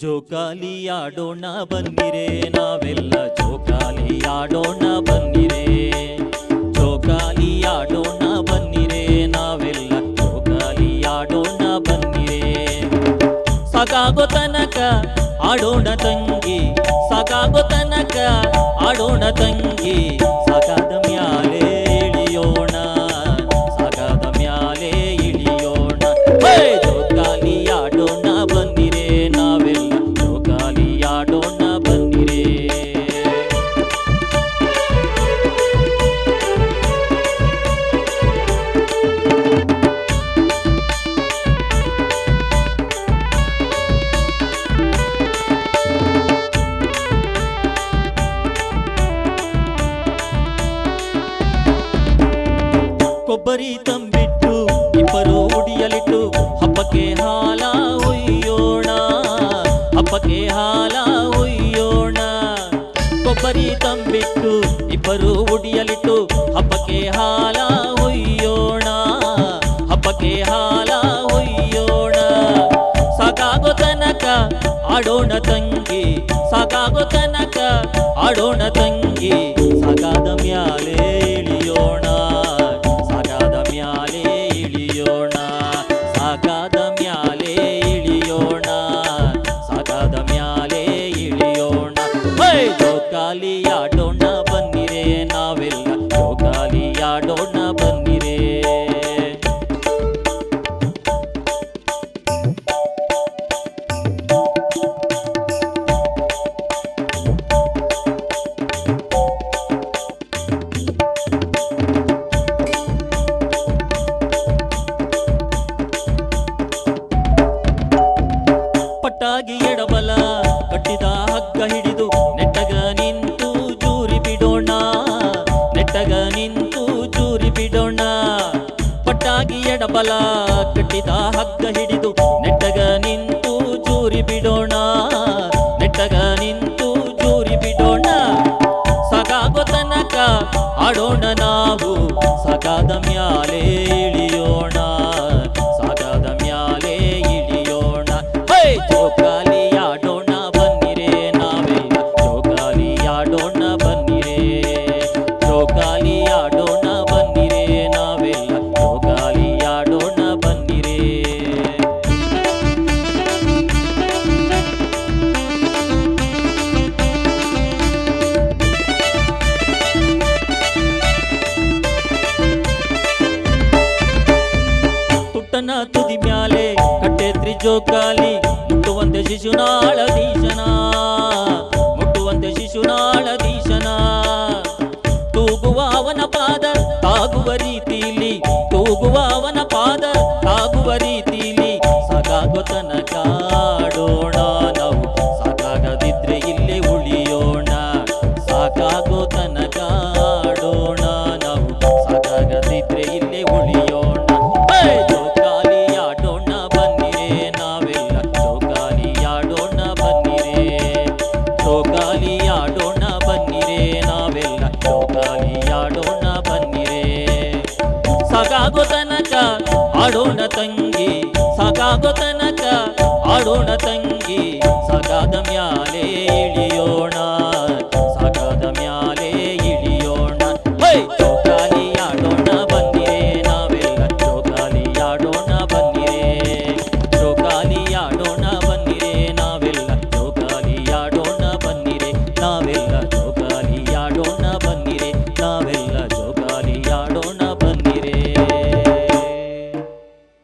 ಜೋಕಾಲಿ ಆಡೋಣ ಬನ್ನಿರೆ ನಾವೆಲ್ಲ ಜೋಕಾಲಿ ಆಡೋಣ ಬನ್ನಿರೆ ಜೋಕಾಲಿ ಆಡೋಣ ಬನ್ನಿರೆ ನಾವೆಲ್ಲ ಜೋಕಾಲಿ ಆಡೋಣ ಬನ್ನಿರೆ ಸಾಕಾಗೋ ತನಕ ಆಡೋಣ ತಂಗಿ, ಸಾಕಾಗೋ ತನಕ ಆಡೋಣ ತಂಗಿ. ಕೊಬ್ಬರಿ ತಂಬಿಟ್ಟು, ಇಬ್ಬರು ಉಡಿಯಲಿಟ್ಟು, ಹಬ್ಬಕ್ಕೆ ಹಾಲ ಒಯ್ಯೋಣ ಹಬ್ಬಕ್ಕೆ ಹಾಲ ಒಯ್ಯೋಣ ಕೊಬ್ಬರಿ ತಂಬಿಟ್ಟು, ಇಬ್ಬರು ಉಡಿಯಲಿಟ್ಟು, ಹಬ್ಬಕ್ಕೆ ಹಾಲ ಒಯ್ಯೋಣ ಹಬ್ಬಕ್ಕೆ ಹಾಲ ಒಯ್ಯೋಣ ಸಾಕಾಗೋ ತನಕ ಆಡೋಣ ತಂಗಿ, ಸಾಕಾಗೋ ತನಕ ಆಡೋಣ ತಂಗಿ, ಸಾಕಾದ ಮ್ಯಾಲೆ ಪಟ್ಟಾಗಿ ಎಡಬಲ. ಕಟ್ಟಿದ ಹಗ್ಗ ಹಿಡಿದು ನೆಟ್ಟಗ ನಿಂತು ಜೂರಿ ಬಿಡೋಣ. ನೆಟ್ಟಗ ನಿಂತು ಜೂರಿ ಬಿಡೋಣ. ಪಟ್ಟಾಗಿ ಎಡಬಲ. ಕಟ್ಟಿದ ಹಗ್ಗ ಹಿಡಿದು ನೆಟ್ಟಗ ನಿಂತು ಜೂರಿ ಬಿಡೋಣ. ನೆಟ್ಟಗ ನಿಂತು ಜೂರಿ ಬಿಡೋಣ. ಸಾಕಾಗೋ ತನಕ ಆಡೋಣ ನಾವು. ಸಕಾದ ಹೇ ಜೋಕಾಲಿ ಆಡೋಣ ಬನ್ನಿರೆ ನಾವೆಲ್ಲ ಜೋಕಾಲಿ ಆಡೋಣ ಬನ್ನಿರೆ. ಜೋಕಾಲಿ ಆಡೋಣ ಬನ್ನಿರೆ ನಾವೆಲ್ಲ ಜೋಕಾಲಿ ಆಡೋಣ ಬನ್ನಿರೆ. ತುಟ್ಟನ ತುದಿ ಮ್ಯಾಲೆ ಕಟ್ಟೆತ್ರಿ ಜೋಕಾಲಿ. ಮುಟ್ಟುವಂತೆ ಶಿಶುನಾಳ ದೀಶನ ಮುಟ್ಟುವಂತೆ ಶಿಶುನಾಳ ದೀಶನ ತೂಗುವ ಅವನ ಪಾದ ತಾಗುವ ರೀತಿಲಿ, ತೂಗುವ ಅವನ ಪಾದ ತಾಗುವ ರೀತಿಲಿ. ಸಾಕಾಗೋ ಕಾಡೋಣ ನಾವು, ಸಾಕಾಗದಿದ್ರೆ ಇಲ್ಲೇ ಉಳಿಯೋಣ. ಸಾಕಾಗೋ ತನಕ ನಾವು, ಸಾಕಾಗದಿದ್ರೆ ಇಲ್ಲೇ ಉಳಿಯೋಣ. ಸಾಕಾಗೋ ತನಕ ಆಡೋಣ ತಂಗಿ ಸಾಕಾಗೋ ತನಕ ಆಡೋಣ ತಂಗಿ.